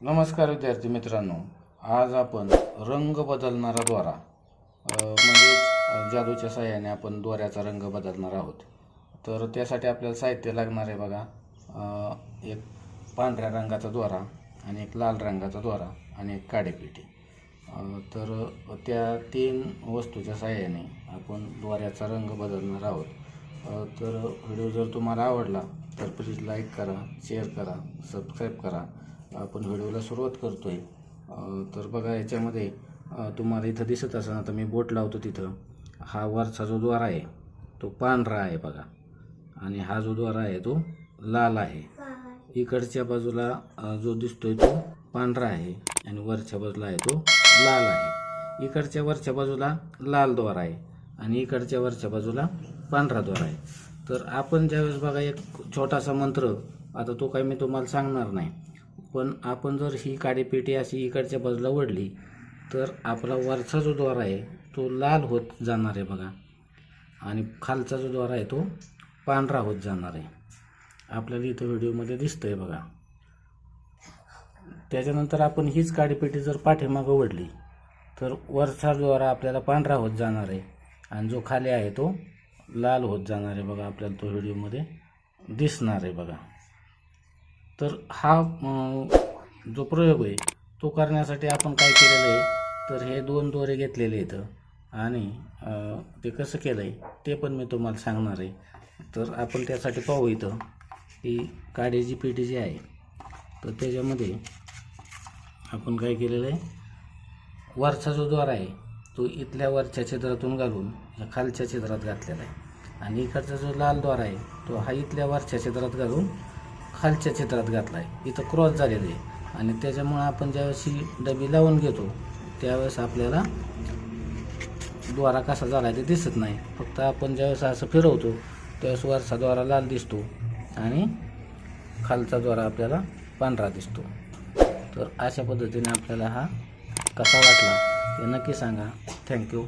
नमस्कार विद्यार्थी मित्रांनो आज आपण रंग बदलणारा द्वारा म्हणजे जादूच्या सहाय्याने आपण दोऱ्याचा रंग बदलणार आहोत. तर त्यासाठी आपल्याला साहित्य लागणार आहे बघा. एक पांढऱ्या रंगाचा दोरा आणि एक लाल रंगाचा दोरा आणि एक काडेपेटी तर त्या तीन वस्तूच्या सहाय्याने आपण दोऱ्याचा रंग बदलणार आहोत. तर व्हिडिओ जर तुम्हाला आवडला तर प्लीज लाईक करा शेअर करा सबस्क्राईब करा आपण व्हिडिओला सुरुवात करतोय. आहे तर बघा याच्यामध्ये तुम्हाला इथं दिसत असेल आता मी बोट लावतो तिथं. हा वरचा जो द्वार आहे तो पांढरा आहे बघा. आणि हा जो द्वार आहे तो लाल आहे. इकडच्या बाजूला जो दिसतोय तो पांढरा आहे. आणि वरच्या बाजूला आहे तो लाल आहे. इकडच्या वरच्या बाजूला लाल द्वार आहे. आणि इकडच्या वरच्या बाजूला पांढरा द्वार आहे. तर आपण ज्यावेळेस बघा एक छोटासा मंत्र आता तो काही मी तुम्हाला सांगणार नाही. पण आपण जर ही काडीपेटी अशी इकडच्या बाजूला ओढली तर आपला वरचा जो द्वार आहे तो लाल होत जाणार आहे बघा. आणि खालचा जो द्वार आहे तो पांढरा होत जाणार आहे. आपल्याला इथं व्हिडिओमध्ये दिसतंय बघा. त्याच्यानंतर आपण हीच काडीपेटी जर पाठीमागं ओढली तर वरचा द्वार आपल्याला पांढरा होत जाणार आहे. आणि जो खाली आहे तो लाल होत जाणार आहे बघा. आपल्याला तो व्हिडिओमध्ये दिसणार आहे बघा. तर हा जो प्रयोग आहे तो करण्यासाठी आपण काय केलेलं आहे तर हे दोन दोरे घेतलेले इथं आणि ते कसं केलं आहे ते पण मी तुम्हाला सांगणार आहे. तर आपण त्यासाठी पाहू इथं की काडीची पेटी जी आहे. तर त्याच्यामध्ये आपण काय केलेलं आहे वरचा जो द्वार आहे तो इथल्या वरच्या छिद्रातून घालून या खालच्या छिद्रात घातलेला आहे. आणि इकडचा जो लाल द्वार आहे तो हा इथल्या वरच्या छिद्रात घालून खालच्या क्षेत्रात घातला आहे इथं क्रॉस झालेलं आहे. आणि त्याच्यामुळं आपण ज्यावेळेस ही डबी लावून घेतो त्यावेळेस आपल्याला द्वारा कसा झाला ते दिसत नाही. फक्त आपण ज्यावेळेस असं फिरवतो त्यावेळेस वरचा द्वारा लाल दिसतो आणि खालचा द्वारा आपल्याला पांढरा दिसतो. तर अशा पद्धतीने आपल्याला हा कसा वाटला ते नक्की सांगा. थँक्यू